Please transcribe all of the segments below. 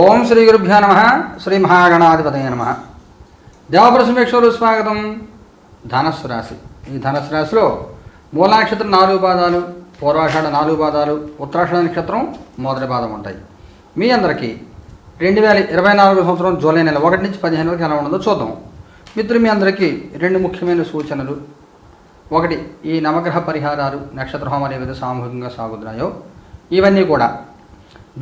ఓం శ్రీ గురుభ్యో నమ. శ్రీ మహాగణాధిపతయ నమ. దేవప్రసమేశ్వరు స్వాగతం. ధనస్సు రాశి. ఈ ధనస్సు రాశిలో మూల నక్షత్రం నాలుగు పాదాలు పూర్వాషాఢ నాలుగు పాదాలు ఉత్తరాషాఢ నక్షత్రం మొదటి పాదం ఉంటాయి. మీ అందరికీ రెండు వేల ఇరవై నాలుగు సంవత్సరం జూలై నెల ఒకటి నుంచి పదిహేను వరకు ఎలా ఉండదో చూద్దాం. మిత్రులు మీ అందరికీ రెండు ముఖ్యమైన సూచనలు. ఒకటి ఈ నవగ్రహ పరిహారాలు నక్షత్ర హోమాలు ఏ విధంగా సామూహికంగా సాగుతున్నాయో ఇవన్నీ కూడా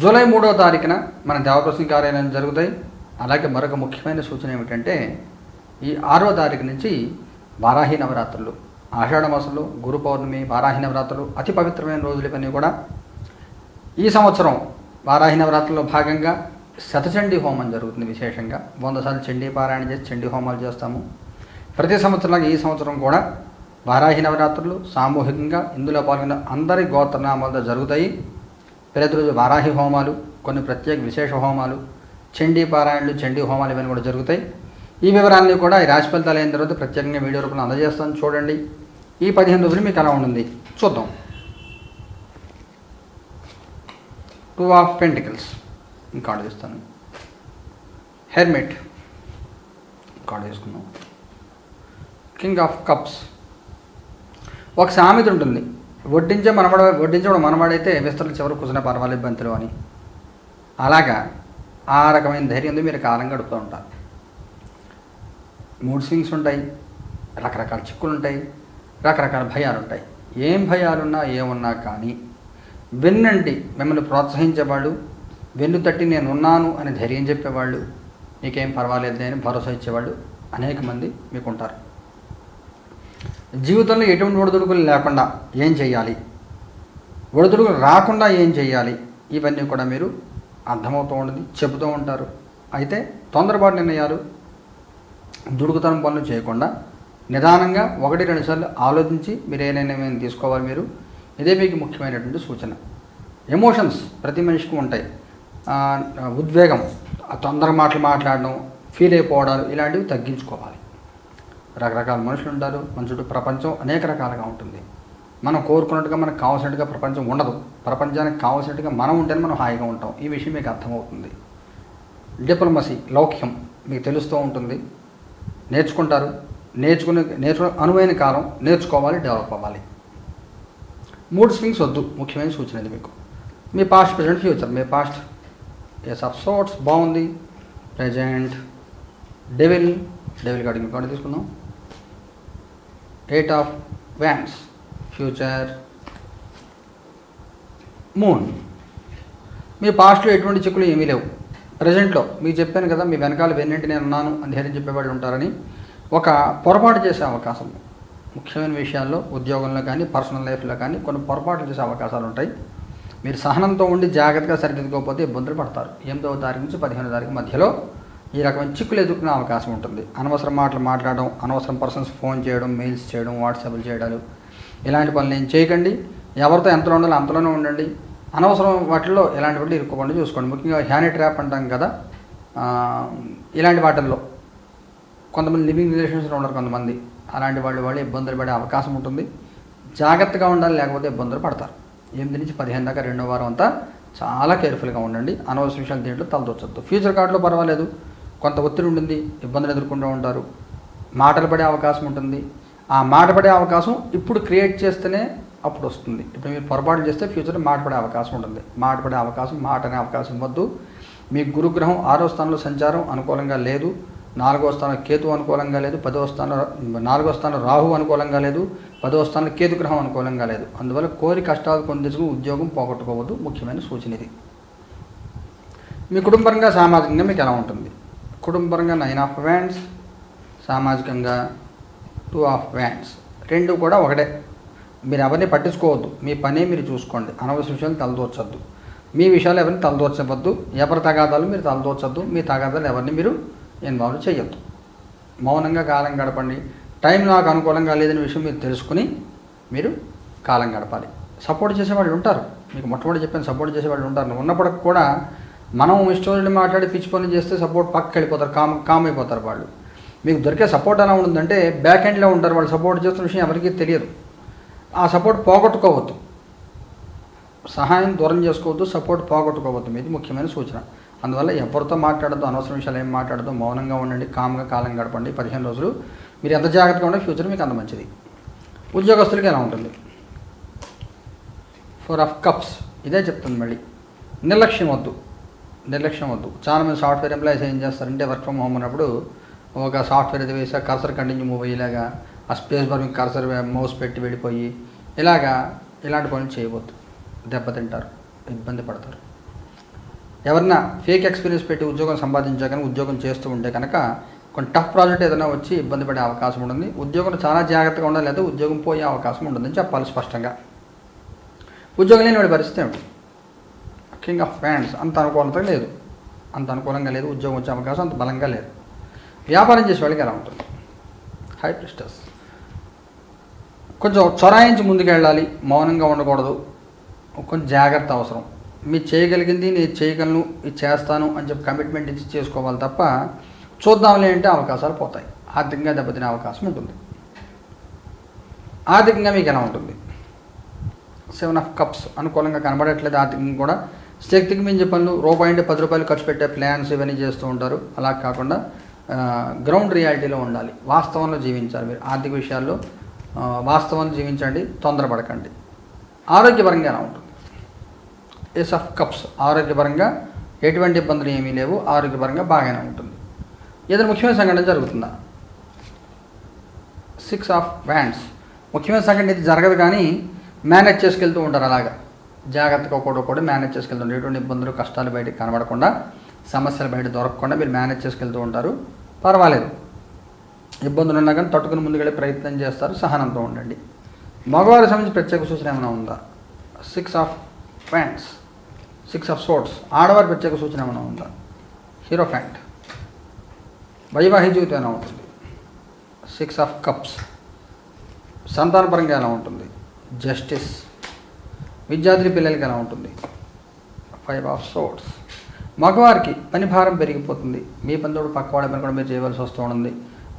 జూలై మూడవ తారీఖున మన దేవప్రసంగ కార్యాలయం జరుగుతాయి. అలాగే మరొక ముఖ్యమైన సూచన ఏమిటంటే ఈ ఆరవ తారీఖు నుంచి వారాహి నవరాత్రులు ఆషాఢ మాసంలో గురు పౌర్ణమి వారాహి నవరాత్రులు అతి పవిత్రమైన రోజులు ఇవన్నీ కూడా ఈ సంవత్సరం వారాహి నవరాత్రుల్లో భాగంగా శతచండీ హోమం జరుగుతుంది విశేషంగా. వంద సార్లు చండీ పారాయణ చేసి చండీ హోమాలు చేస్తాము. ప్రతి సంవత్సరంలాగా ఈ సంవత్సరం కూడా వారాహి నవరాత్రులు సామూహికంగా ఇందులో పాల్గొన్న అందరి గోత్రనామాలతో జరుగుతాయి. ప్రతిరోజు వారాహి హోమాలు కొన్ని ప్రత్యేక విశేష హోమాలు చండీ పారాయణలు చండీ హోమాలు ఇవన్నీ కూడా జరుగుతాయి. ఈ వివరాన్ని కూడా ఈ రాశి ఫలితాలు అయిన తర్వాత ప్రత్యేకంగా వీడియో రూపంలో అందజేస్తాను. చూడండి. ఈ పదిహేను రోజులు మీకు ఎలా ఉంటుంది? చూద్దాం. టూ ఆఫ్ పెంటికల్స్ కార్డు చేస్తాను హెర్మెట్ కార్డు చేసుకున్నాం కింగ్ ఆఫ్ కప్స్ ఒక సామెత ఉంటుంది. వడ్డించే మనమడ వడ్డించడం మనమడైతే విస్తరణ చివరి కూర్చున్న పర్వాలేదు బంతులు అని. అలాగా ఆ రకమైన ధైర్యంతో మీరు కాలం గడుపుతూ ఉంటారు. మూడ్ స్వింగ్స్ ఉంటాయి రకరకాల చిక్కులు ఉంటాయి రకరకాల భయాలు ఉంటాయి. ఏం భయాలున్నా ఏమున్నా కానీ విన్నండి మిమ్మల్ని ప్రోత్సహించేవాళ్ళు వెన్ను తట్టి నేను ఉన్నాను అని ధైర్యం చెప్పేవాళ్ళు నీకేం పర్వాలేదు అని భరోసా ఇచ్చేవాళ్ళు అనేక మంది మీకు ఉంటారు జీవితంలో ఎటువంటి ఒడిదుడుకులు లేకుండా ఏం చేయాలి? ఒడిదుడుకులు రాకుండా ఏం చేయాలి? ఇవన్నీ కూడా మీరు అర్థమవుతూ ఉంటుంది చెబుతూ ఉంటారు. అయితే తొందరపాటు నిర్ణయాలు దుడుకుతనం పనులు చేయకుండా నిదానంగా ఒకటి రెండు సార్లు ఆలోచించి మీరు ఏ నిర్ణయం తీసుకోవాలి మీరు? ఇదే మీకు ముఖ్యమైనటువంటి సూచన. ఎమోషన్స్ ప్రతి మనిషికి ఉంటాయి. ఉద్వేగం తొందర మాటలు మాట్లాడడం ఫీల్ అయిపోవడాలు ఇలాంటివి తగ్గించుకోవాలి. రకరకాల మనుషులు ఉంటారు. మన చుట్టూ ప్రపంచం అనేక రకాలుగా ఉంటుంది. మనం కోరుకున్నట్టుగా మనకు కావాల్సినట్టుగా ప్రపంచం ఉండదు. ప్రపంచానికి కావాల్సినట్టుగా మనం ఉంటేనే మనం హాయిగా ఉంటాం. ఈ విషయం మీకు అర్థమవుతుంది. డిప్లొమసీ లౌక్యం మీకు తెలుస్తూ ఉంటుంది. నేర్చుకుంటారు. నేర్చుకునే నేర్చుకునే అనువైన కాలం నేర్చుకోవాలి డెవలప్ అవ్వాలి. మూడు స్వింగ్స్ వద్దు. ముఖ్యమైన సూచన ఇది మీకు. మీ పాస్ట్ ప్రజెంట్ ఫ్యూచర్. మీ పాస్ట్ ఎస్ ఆఫ్ సోట్స్ బాగుంది. Present devil. Devil card card తీసుకుందాం. Eight of wands future moon మీ పాస్ట్లో ఎటువంటి చిక్కులు ఏమీ లేవు. ప్రజెంట్లో మీకు చెప్పాను కదా మీ వెనకాల వెన్నింటి నేను ఉన్నాను అని చెప్పేవాళ్ళు ఉంటారని ఒక పొరపాటు చేసే అవకాశం. ముఖ్యమైన విషయాల్లో ఉద్యోగంలో కానీ పర్సనల్ లైఫ్లో కానీ కొన్ని పొరపాట్లు చేసే అవకాశాలు ఉంటాయి. మీరు సహనంతో ఉండి జాగ్రత్తగా సరిదిద్దుకోకపోతే ఇబ్బందులు పడతారు. ఎనిమిదవ తారీఖు నుంచి పదిహేనో తారీఖు మధ్యలో ఈ రకమైన చిక్కులు ఎదుర్కొనే అవకాశం ఉంటుంది. అనవసరం మాటలు మాట్లాడడం అనవసరం పర్సన్స్ ఫోన్ చేయడం మెయిల్స్ చేయడం వాట్సాప్లు చేయడాలు. ఇలాంటి పనులు ఏం చేయకండి. ఎవరితో ఎంతలో ఉండాలో అంతలోనే ఉండండి. అనవసరం వాటిల్లో ఇలాంటి వాటిలో ఇరుక్కోకుండా చూసుకోండి. ముఖ్యంగా హ్యానీ ట్రాప్ అంటాం కదా ఇలాంటి వాటిల్లో కొంతమంది లివింగ్ రిలేషన్స్లో ఉండరు కొంతమంది. అలాంటి వాళ్ళు వాళ్ళు ఇబ్బందులు పడే అవకాశం ఉంటుంది. జాగ్రత్తగా ఉండాలి లేకపోతే ఇబ్బందులు పడతారు. ఎనిమిది నుంచి పదిహేను దాకా రెండో వారం అంతా చాలా కేర్ఫుల్గా ఉండండి. అనవసర విషయాలు దీంట్లో తలదొచ్చద్దు ఫ్యూచర్ కార్డులో పర్వాలేదు. కొంత ఒత్తిడి ఉంటుంది ఇబ్బందులు ఎదుర్కొంటూ ఉంటారు. మాటలు పడే అవకాశం ఉంటుంది. ఆ మాట పడే అవకాశం ఇప్పుడు క్రియేట్ చేస్తేనే అప్పుడు వస్తుంది. ఇప్పుడు మీరు పొరపాటు చేస్తే ఫ్యూచర్లో మాట పడే అవకాశం ఉంటుంది. మాట పడే అవకాశం మాట అనే అవకాశం వద్దు. మీ గురుగ్రహం ఆరో స్థానంలో సంచారం అనుకూలంగా లేదు. నాలుగో స్థానం కేతు అనుకూలంగా లేదు. పదో స్థానం నాలుగో స్థానం రాహు అనుకూలంగా లేదు. పదో స్థానం కేతు గ్రహం అనుకూలంగా లేదు. అందువల్ల కోరి కష్టాలు పొందించుకుని ఉద్యోగం పోగొట్టుకోవద్దు. ముఖ్యమైన సూచన ఇది. మీ కుటుంబంగా సామాజికంగా మీకు ఎలా ఉంటుంది? కుటుంబరంగా నైన్ ఆఫ్ వ్యాండ్స్ సామాజికంగా టూ ఆఫ్ వ్యాండ్స్ రెండు కూడా ఒకటే. మీరు ఎవరిని పట్టించుకోవద్దు. మీ పనే మీరు చూసుకోండి. అనవసర విషయాలు తలదోర్చొద్దు. మీ విషయాలు ఎవరిని తలదోచవద్దు ఎవరి తగాదాలు మీరు తలదోర్చొద్దు. మీ తగాదాలు ఎవరిని మీరు ఇన్వాల్వ్ చేయొద్దు. మౌనంగా కాలం గడపండి. టైం నాకు అనుకూలంగా లేదనే విషయం మీరు తెలుసుకుని మీరు కాలం గడపాలి. సపోర్ట్ చేసేవాళ్ళు ఉంటారు. మీకు మొట్టమొదటి చెప్పాను సపోర్ట్ చేసేవాళ్ళు ఉంటారు. ఉన్నప్పటికి కూడా మనం ఇష్టం మాట్లాడి పిచ్చి పనులు చేస్తే సపోర్ట్ పక్కకి వెళ్ళిపోతారు కామ్ కామ్ అయిపోతారు వాళ్ళు. మీకు దొరికే సపోర్ట్ ఎలా ఉంటుందంటే బ్యాక్ ఎండ్లో ఉంటారు వాళ్ళు సపోర్ట్ చేస్తున్న విషయం ఎవరికీ తెలియదు. ఆ సపోర్ట్ పోగొట్టుకోవద్దు. సహాయం దూరం చేసుకోవద్దు సపోర్ట్ పోగొట్టుకోవద్దు. ఇది ముఖ్యమైన సూచన. అందువల్ల ఎవరితో మాట్లాడద్దు అనవసరం విషయాలు ఏం మాట్లాడద్దు మౌనంగా ఉండండి కామ్గా కాలం గడపండి పదిహేను రోజులు. మీరు ఎంత జాగ్రత్తగా ఉండే ఫ్యూచర్ మీకు అంత మంచిది. ఉద్యోగస్తులకి ఎలా ఉంటుంది? ఫోర్ ఆఫ్ కప్స్ ఇదే చెప్తుంది మళ్ళీ. నిర్లక్ష్యం వద్దు. నిర్లక్ష్యం వద్దు. చాలామంది సాఫ్ట్వేర్ ఎంప్లాయీస్ ఏం చేస్తారంటే వర్క్ ఫ్రమ్ హోమ్ ఉన్నప్పుడు ఒక సాఫ్ట్వేర్ అయితే వేసా కర్సర్ కంటిన్యూ మూవ్ అయ్యేలాగా ఆ స్పేస్ బార్ మీకు కర్సర్ మౌస్ పెట్టి వెళ్ళిపోయి ఇలాగా ఇలాంటి పనులు చేయవద్దు. దెబ్బతింటారు ఇబ్బంది పడతారు. ఎవరన్నా ఫేక్ ఎక్స్పీరియన్స్ పెట్టి ఉద్యోగం సంపాదించాకని ఉద్యోగం చేస్తూ ఉంటే కనుక కొన్ని టఫ్ ప్రాజెక్ట్ ఏదైనా వచ్చి ఇబ్బంది పడే అవకాశం ఉంటుంది. ఉద్యోగం చాలా జాగ్రత్తగా ఉండాలి లేదా ఉద్యోగం పోయే అవకాశం ఉంటుందని చెప్పాలి స్పష్టంగా. ఉద్యోగం లేని వాడి పరిస్థితి ఏమిటి? కింగ్ ఆఫ్ ఫ్యాన్స్ అంత అనుకూలత లేదు. అంత అనుకూలంగా లేదు. ఉద్యోగం వచ్చే అవకాశం అంత బలంగా లేదు. వ్యాపారం చేసే వాళ్ళకి ఎలా ఉంటుంది? హై ప్రిస్టర్స్ కొంచెం చొరాయించి ముందుకు వెళ్ళాలి మౌనంగా ఉండకూడదు. కొంచెం జాగ్రత్త అవసరం. మీరు చేయగలిగింది నేను చేయగలను ఇది చేస్తాను అని చెప్పి కమిట్మెంట్ ఇచ్చి చేసుకోవాలి తప్ప చూద్దాంలే అంటే అవకాశాలు పోతాయి. ఆర్థికంగా దెబ్బతినే అవకాశం ఉంటుంది. ఆర్థికంగా మీకు ఎలా ఉంటుంది? సెవెన్ ఆఫ్ కప్స్ అనుకూలంగా కనబడట్లేదు ఆర్థికంగా కూడా. శక్తికి మించి పనులు రూపాయి అంటే పది రూపాయలు ఖర్చు పెట్టే ప్లాన్స్ ఇవన్నీ చేస్తూ ఉంటారు. అలా కాకుండా గ్రౌండ్ రియాలిటీలో ఉండాలి. వాస్తవంలో జీవించాలి మీరు. ఆర్థిక విషయాల్లో ఆ, వాస్తవంలో జీవించండి తొందరపడకండి. ఆరోగ్యపరంగా ఎలా ఉంటుంది? ఎస్ ఆఫ్ కప్స్ ఆరోగ్యపరంగా ఎటువంటి ఇబ్బందులు ఏమీ లేవు. ఆరోగ్యపరంగా బాగానే ఉంటుంది. ఏదైనా ముఖ్యమైన సంఘటన జరుగుతుందా? సిక్స్ ఆఫ్ వ్యాండ్స్ ముఖ్యమైన సంఘటన ఇది జరగదు కానీ మేనేజ్ చేసుకెళ్తూ ఉంటారు అలాగా. జాగ్రత్తగా ఒకటి మేనేజ్ చేసుకెళ్తుంటారు ఎటువంటి ఇబ్బందులు కష్టాలు బయటకు కనబడకుండా సమస్యలు బయట దొరకకుండా మీరు మేనేజ్ చేసుకెళ్తూ ఉంటారు. పర్వాలేదు. ఇబ్బందులు ఉన్నా కానీ తట్టుకుని ముందుకెళ్ళే ప్రయత్నం చేస్తారు. సహనంతో ఉండండి. మగవారికి సంబంధించి ప్రత్యేక సూచన ఏమైనా ఉందా? Six of wands six of swords ఆడవారి ప్రత్యేక సూచన ఏమైనా ఉందా? హీరో ఫ్యాంట్ వైవాహిక జీవితం ఎలా ఉంటుంది? సిక్స్ ఆఫ్ కప్స్ సంతానపరంగా ఎలా ఉంటుంది? జస్టిస్ విద్యార్థి పిల్లలకి ఎలా ఉంటుంది? ఫైవ్ ఆఫ్ సోట్స్ మగవారికి పని భారం పెరిగిపోతుంది. మీ పని పక్కవాడ పని కూడా మీరు చేయవలసి వస్తూ ఉంటుంది.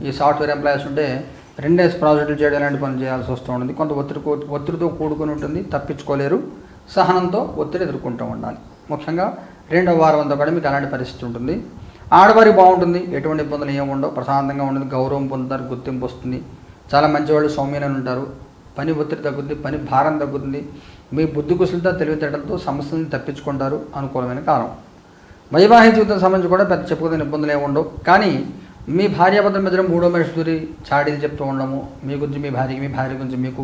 ఈ సాఫ్ట్వేర్ ఎంప్లాయీస్ ఉంటే రెండేసి ప్రాజెక్టులు చేయడం ఇలాంటి పనులు చేయాల్సి వస్తూ ఉంటుంది. కొంత ఒత్తిడి ఒత్తిడితో కూడుకుని ఉంటుంది. తప్పించుకోలేరు. సహనంతో ఒత్తిడి ఎదుర్కొంటూ ఉండాలి. ముఖ్యంగా రెండవ వారం అంతా కూడా మీకు అలాంటి పరిస్థితి ఉంటుంది. ఆడవారి బాగుంటుంది. ఎటువంటి ఇబ్బందులు ఏమి ఉండవు. ప్రశాంతంగా ఉంటుంది. గౌరవం పొందుతారు. గుర్తింపు వస్తుంది. చాలా మంచివాళ్ళు సౌమ్యులను ఉంటారు. పని ఒత్తిడి తగ్గుతుంది పని భారం తగ్గుతుంది మీ బుద్ధి కుశలత తెలివితేటలతో సమస్యలను తప్పించుకుంటారు అనుకూలమైన కాలం. వైవాహిక జీవితం సంబంధించి కూడా పెద్ద చెప్పుకునే ఇబ్బందులు ఏమి ఉండవు. కానీ మీ భార్యాభర్తల మధ్య మూడో మనిషి దూరి చాడీలు చెప్తూ ఉండము మీ గురించి మీ భార్యకి మీ భార్య గురించి మీకు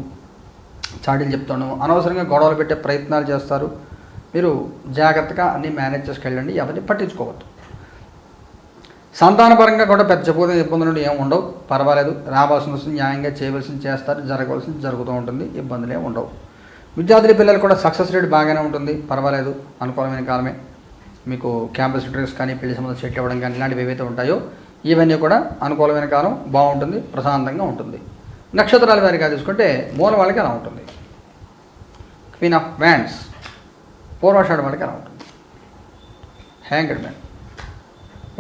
చాడీలు చెప్తూ ఉండము అనవసరంగా గొడవలు పెట్టే ప్రయత్నాలు చేస్తారు. మీరు జాగ్రత్తగా అన్నీ మేనేజ్ చేసుకెళ్ళండి ఎవరిని పట్టించుకోవద్దు. సంతానపరంగా కూడా పెద్ద చెప్పుకోదగిన ఇబ్బందులు ఏమి ఉండవు. పర్వాలేదు. రావాల్సిన వస్తుంది న్యాయంగా చేయవలసింది చేస్తారు జరగవలసింది జరుగుతూ ఉంటుంది ఇబ్బందులు ఏమి ఉండవు. విద్యార్థుల పిల్లలు కూడా సక్సెస్ రేట్ బాగానే ఉంటుంది. పర్వాలేదు. అనుకూలమైన కాలమే. మీకు క్యాంపస్ ఇంటర్వ్యూస్ కానీ పెళ్ళి సంబంధం సెట్ అవ్వడం కానీ ఇలాంటివి ఏవైతే ఉంటాయో ఇవన్నీ కూడా అనుకూలమైన కాలం బాగుంటుంది ప్రశాంతంగా ఉంటుంది. నక్షత్రాల వారిగా తీసుకుంటే మూల వాళ్ళకి ఎలా ఉంటుంది. క్వీన్ ఆఫ్ వ్యాండ్స్ పూర్వాషాఢ వాళ్ళకి ఎలా ఉంటుంది. Hanged man.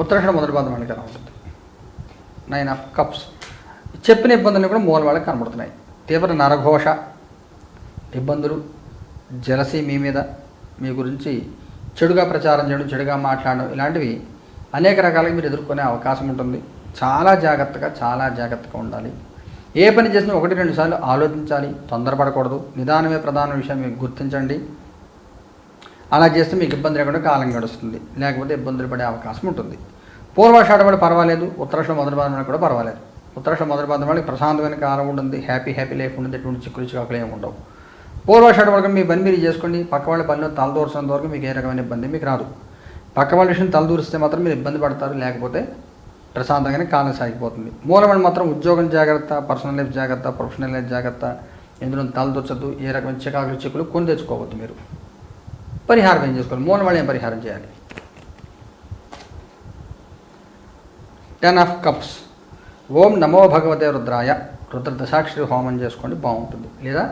ఉత్తరాఖండ మొదటి బంధం వాళ్ళకి ఎలా ఉంటుంది నైన్ ఆఫ్ కప్స్ చెప్పిన ఇబ్బందులు కూడా మూల వాళ్ళకి కనబడుతున్నాయి. తీవ్ర నరఘోష ఇబ్బందులు జలసి మీ మీద మీ గురించి చెడుగా ప్రచారం చేయడం చెడుగా మాట్లాడడం ఇలాంటివి అనేక రకాలుగా మీరు ఎదుర్కొనే అవకాశం ఉంటుంది. చాలా జాగ్రత్తగా చాలా జాగ్రత్తగా ఉండాలి. ఏ పని చేసినా ఒకటి రెండు సార్లు ఆలోచించాలి. తొందరపడకూడదు. నిదానమే ప్రధాన విషయం మీకు గుర్తించండి. అలా చేస్తే మీకు ఇబ్బంది లేకుండా కాలం గడుస్తుంది. లేకపోతే ఇబ్బందులు పడే అవకాశం ఉంటుంది. పూర్వాషాఢ కూడా పర్వాలేదు. ఉత్తరాషాఢ మొదటి పాదం కూడా పర్వాలేదు. ఉత్తరాషాఢ మొదటి పాదం వాళ్ళకి ప్రశాంతమైన కాలం ఉంటుంది. హ్యాపీ హ్యాపీ లైఫ్ ఉంటుంది. ఎటువంటి చిక్కులు చికాకులు ఏమి ఉండవు. పూర్వాషాఢ వరకు మీ పని మీరు చేసుకోండి. పక్క వాళ్ళ పనిలో తలదూర్చినంత వరకు మీకు ఏ రకమైన ఇబ్బంది మీకు రాదు. పక్క వాళ్ళ విషయం తలదూరిస్తే మాత్రం మీరు ఇబ్బంది పడతారు. లేకపోతే ప్రశాంతంగానే కాలం సాగిపోతుంది. మూలమైన మాత్రం ఉద్యోగం జాగ్రత్త పర్సనల్ లైఫ్ జాగ్రత్త ప్రొఫెషనల్ లైఫ్ జాగ్రత్త. ఎందులో తలదూర్చద్దు ఏ రకమైన చికాకులు చిక్కులు కొని తెచ్చుకోవద్దు మీరు. పరిహారం ఏం చేసుకోవాలి? మూల ఏం పరిహారం చేయాలి. టెన్ ఆఫ్ కప్స్ ఓం నమో భగవతే రుద్రాయ. రుద్ర దశాక్షరి హోమం చేసుకోండి బాగుంటుంది. లేదా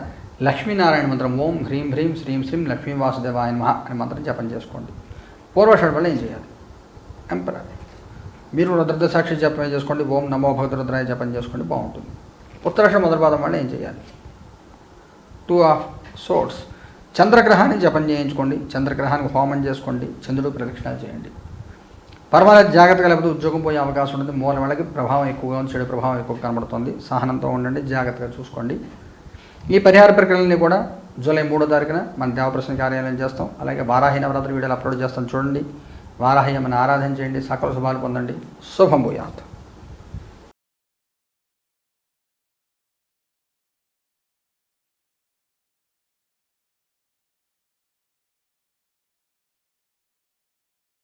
లక్ష్మీనారాయణ మంత్రం ఓం హ్రీం హ్రీం శ్రీం శ్రీం లక్ష్మీ వాసుదేవాయ మహా అనే మంత్రం జపం చేసుకోండి. పూర్వషడ్ వల్ల ఏం చేయాలి? ఎంపరాలి మీరు రుద్ర సాక్షి జపం చేసుకోండి ఓం నమో భగవత రుద్రాయ జపం చేసుకోండి బాగుంటుంది. ఉత్తరాష మొదటి పాదం వల్ల ఏం చేయాలి? టూ ఆఫ్ సోర్స్ చంద్రగ్రహాన్ని జపం చేయించుకోండి చంద్రగ్రహానికి హోమం చేసుకోండి చంద్రుడు ప్రదక్షిణాలు చేయండి. పర్వాలేదు జాగ్రత్తగా లేకపోతే ఉద్యోగం పోయే అవకాశం ఉంటుంది మూల వేళకి ప్రభావం ఎక్కువగా ఉంది చెడు ప్రభావం ఎక్కువ కనబడుతుంది. సహనంతో ఉండండి జాగ్రత్తగా చూసుకోండి. ఈ పరిహార ప్రక్రియలని కూడా జూలై మూడో తారీఖున మన దేవప్రసన్న కార్యాలయం చేస్తాం. అలాగే వారాహి నవరాత్రి వీడియోలు అప్లోడ్ చేస్తాం. చూడండి. వారాహి అమ్మని ఆరాధన చేయండి. సకల శుభాలు పొందండి. శుభం భూయాత్.